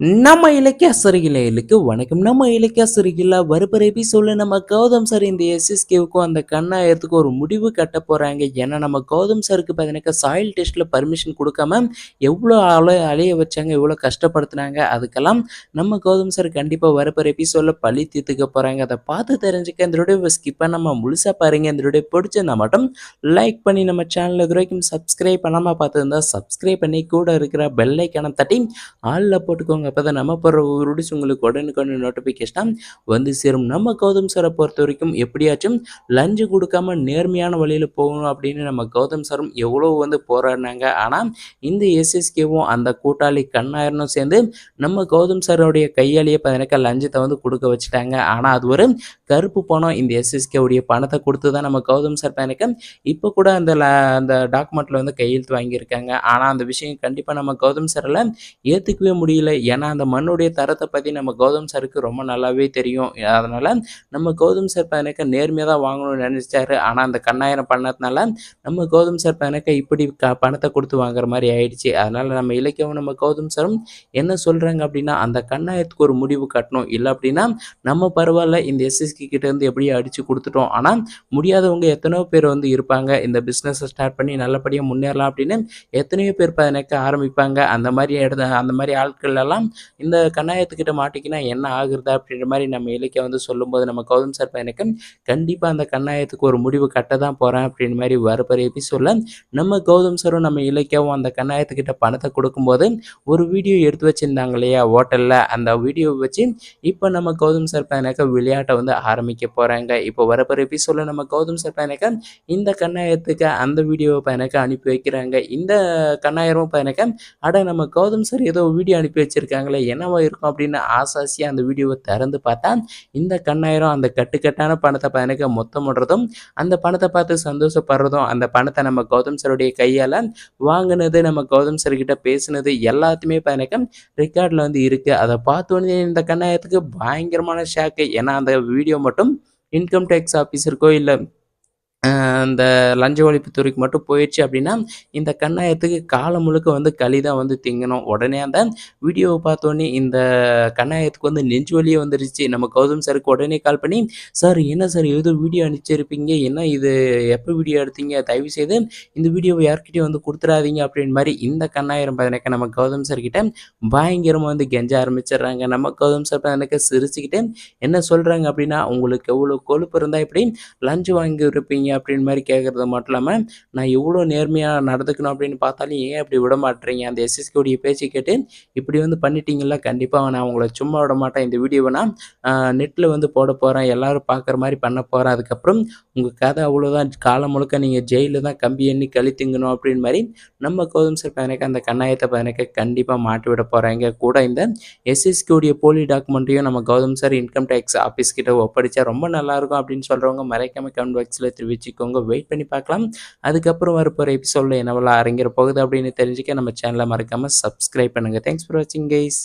நம்ம இலக்கிய சிறுகிலைகளுக்கு வணக்கம். நம்ம இலக்கிய சிறுகில வருகிற சொல்லு. நம்ம கௌதம் சார் இந்த எஸ்எஸ்கேவுக்கும் அந்த கண்ணாயிரத்துக்கு ஒரு முடிவு கட்ட போறாங்க. ஏன்னா நம்ம கௌதம் சாருக்கு பார்த்தீங்கன்னா சாயில் டெஸ்ட்ல பர்மிஷன் கொடுக்காம எவ்வளோ அலை அலைய வச்சாங்க எவ்வளோ கஷ்டப்படுத்துனாங்க அதுக்கெல்லாம் நம்ம கௌதம் சார் கண்டிப்பாக வரப்போகிற சொல்ல பழி தீர்த்துக்க போறாங்க. அதை பார்த்து தெரிஞ்சுக்க இந்த வீடியோ ஸ்கிப் நம்ம முழுசா பாருங்க. இந்த வீடியோ பிடிச்சிருந்தா மட்டும் லைக் பண்ணி நம்ம சேனல் இது வரைக்கும் சப்ஸ்கிரைப் பண்ணாமல் பார்த்துருந்தா சப்ஸ்கிரைப் பண்ணி கூட இருக்கிற பெல்லைக்கான தட்டி ஆளில் போட்டுக்கோங்க. அப்போ தான் நம்ம போடுற ஒரு வீடியோஸ் உங்களுக்கு உடனுக்குடனே நோட்டிஃபிகேஷனாக வந்து சேரும். நம்ம கௌதம் சாரை பொறுத்த வரைக்கும் எப்படியாச்சும் லஞ்சு கொடுக்காம நேர்மையான வழியில் போகணும் அப்படின்னு நம்ம கௌதம் சாரும் எவ்வளோ வந்து போராடினாங்க. ஆனால் இந்த எஸ்எஸ்கேவும் அந்த கூட்டாளி கண்ணாயிரனும் சேர்ந்து நம்ம கௌதம் சாரோடைய கையாலேயே பார்த்தீங்கன்னா லஞ்சத்தை வந்து கொடுக்க வச்சுட்டாங்க. ஆனால் அது ஒரு கருப்பு பணம். இந்த எஸ்எஸ்கேவுடைய பணத்தை கொடுத்து தான் நம்ம கௌதம் சார் பதினக்க இப்போ கூட அந்த அந்த டாக்குமெண்ட்டில் வந்து கையெழுத்து வாங்கியிருக்காங்க. ஆனால் அந்த விஷயம் கண்டிப்பாக நம்ம கௌதம் சாரில் ஏற்றுக்கவே முடியல. ஏன்னா அந்த மண்ணுடைய தரத்தை பற்றி நம்ம கௌதம் சாருக்கு ரொம்ப நல்லாவே தெரியும். அதனால் நம்ம கௌதம் சார் பையனுக்கு நேர்மையாக தான் வாங்கணும்னு நினச்சாரு. ஆனால் அந்த கண்ணாயிரம் பண்ணதுனால நம்ம கௌதம் சார் பையனுக்கு இப்படி க பணத்தை கொடுத்து வாங்குற மாதிரி ஆயிடுச்சு. அதனால் நம்ம இலக்கியம் நம்ம கௌதம் சாரும் என்ன சொல்கிறாங்க அப்படின்னா அந்த கண்ணாயத்துக்கு ஒரு முடிவு கட்டணும். இல்லை அப்படின்னா நம்ம பரவாயில்ல இந்த எஸ்எஸ்கி கிட்டேருந்து எப்படியும் அடித்து கொடுத்துட்டோம். ஆனால் முடியாதவங்க எத்தனையோ பேர் வந்து இருப்பாங்க. இந்த பிஸ்னஸை ஸ்டார்ட் பண்ணி நல்லபடியாக முன்னேறலாம் அப்படின்னு எத்தனையோ பேர் பதினக்க ஆரம்பிப்பாங்க. அந்த மாதிரி இடத்த அந்த மாதிரி ஆட்கள் எல்லாம் இந்த கண்ணாயத்துக்கிட்ட மாட்டிக்கினா என்ன ஆகுறது அப்படின்ற மாதிரி நம்ம இலக்கியம் வந்து சொல்லும்போது நம்ம கௌதம் சார் பையனுக்கு கண்டிப்பாக அந்த கண்ணாயத்துக்கு ஒரு முடிவு கட்ட தான் போகிறேன் அப்படின்ற மாதிரி வரப்போகிற எபிசோடில் நம்ம கௌதம் சாரும் நம்ம இலக்கியாவும் அந்த கண்ணாயத்துக்கிட்ட பணத்தை கொடுக்கும்போது ஒரு வீடியோ எடுத்து வச்சுருந்தாங்க இல்லையா ஹோட்டலில். அந்த வீடியோவை வச்சு இப்போ நம்ம கௌதம் சார் பையனுக்கு விளையாட்டை வந்து ஆரம்பிக்க போகிறாங்க இப்போ வரப்போகிற எபிசோடில் நம்ம கௌதம் சார் பையனுக்கு இந்த கண்ணாயத்துக்கு அந்த வீடியோவை பையனுக்கு அனுப்பி வைக்கிறாங்க. இந்த கண்ணாயிரமும் பையனுக்கு அட நம்ம கௌதம் சார் ஏதோ வீடியோ அனுப்பி இருக்காங்களே என்னவா இருக்கும் அப்படின்னு ஆசாசியாக அந்த வீடியோவை திறந்து பார்த்தா இந்த கண்ணாயிரம் அந்த கட்டுக்கட்டான பணத்தை பையனுக்கு மொத்தம் விடுறதும் அந்த பணத்தை பார்த்து சந்தோஷப்படுறதும் அந்த பணத்தை நம்ம கௌதம் சாருடைய கையால் வாங்கினது நம்ம கௌதம் சார் பேசினது எல்லாத்தையுமே பையனுக்கு ரெக்கார்டில் வந்து இருக்குது அதை பார்த்தோன்னே இந்த கண்ணாயத்துக்கு பயங்கரமான ஷாக்கு ஏன்னா அந்த வீடியோ மட்டும் இன்கம் டேக்ஸ் ஆஃபீஸருக்கோ இல்லை அந்த லஞ்ச ஒழிப்புத்துறைக்கு மட்டும் போயிடுச்சு அப்படின்னா இந்த கண்ணாயத்துக்கு காலம் முழுக்க வந்து களி தான் வந்து திங்கணும். உடனே அந்த வீடியோவை பார்த்தோன்னே இந்த கண்ணாயத்துக்கு வந்து நெஞ்சு வலியே வந்துருச்சு. நம்ம கௌதம் சாருக்கு உடனே கால் பண்ணி சார் என்ன சார் ஏதோ வீடியோ அனுப்பிச்சிருப்பீங்க? என்ன இது? எப்போ வீடியோ எடுத்தீங்க? தயவு செய்து இந்த வீடியோவை யார்கிட்டயும் வந்து கொடுத்துறாதீங்க அப்படின்னு மாதிரி இந்த கண்ணாயிரம் பதினக்க நம்ம கௌதம் சார் கிட்ட பயங்கரமாக வந்து கெஞ்ச ஆரம்பிச்சிடுறாங்க. நம்ம கௌதம் சார் பதினக்க சிரிச்சுக்கிட்டு என்ன சொல்கிறாங்க அப்படின்னா உங்களுக்கு எவ்வளோ கொழுப்பு இருந்தால் இப்படி லஞ்சு வாங்கி இருப்பீங்க அப்படின்னு மாதிரி கேட்குறது மட்டும் இல்லாமல் நான் எவ்வளோ நேர்மையாக நடந்துக்கணும் அப்படின்னு பார்த்தாலும் ஏன் அப்படி விட மாட்டேறீங்க? அந்த எஸ்எஸ்கேடைய பேச்சு கேட்டு இப்படி வந்து பண்ணிட்டீங்களா கண்டிப்பாக நான் உங்களை சும்மா விட மாட்டேன். இந்த வீடியோவை நான் நெட்டில் வந்து போட போகிறேன் எல்லாரும் பார்க்குற மாதிரி பண்ண போகிறேன் அதுக்கப்புறம் உங்கள் கதை அவ்வளோதான் காலம் முழுக்க நீங்கள் ஜெயிலில் தான் கம்பி எண்ணி கழித்துங்கணும் அப்படின்னு மாதிரி நம்ம கௌதம் சார் பதினக்க அந்த கண்ணாயத்தை பதினக்க கண்டிப்பாக மாட்டி விட போகிறாங்க கூட இந்த எஸ்எஸ்கேடைய போலி டாக்குமெண்ட்டையும் நம்ம Gautham sir income tax office கிட்ட ஒப்படைச்சா ரொம்ப நல்லாயிருக்கும் அப்படின்னு சொல்கிறவங்க மறைக்காம கமெண்ட் பாக்ஸில் வச்சுக்கோங்க வெயிட் பண்ணி பார்க்கலாம். அதுக்கப்புறம் வரப்போகிற எபிசோடில் என்னவெல்லாம் அரங்கிற போகுது அப்படின்னு தெரிஞ்சுக்க நம்ம சேனலை மறக்காமல் சப்ஸ்கிரைப் பண்ணுங்கள் தேங்க்ஸ் ஃபார் வாட்சிங் கைஸ்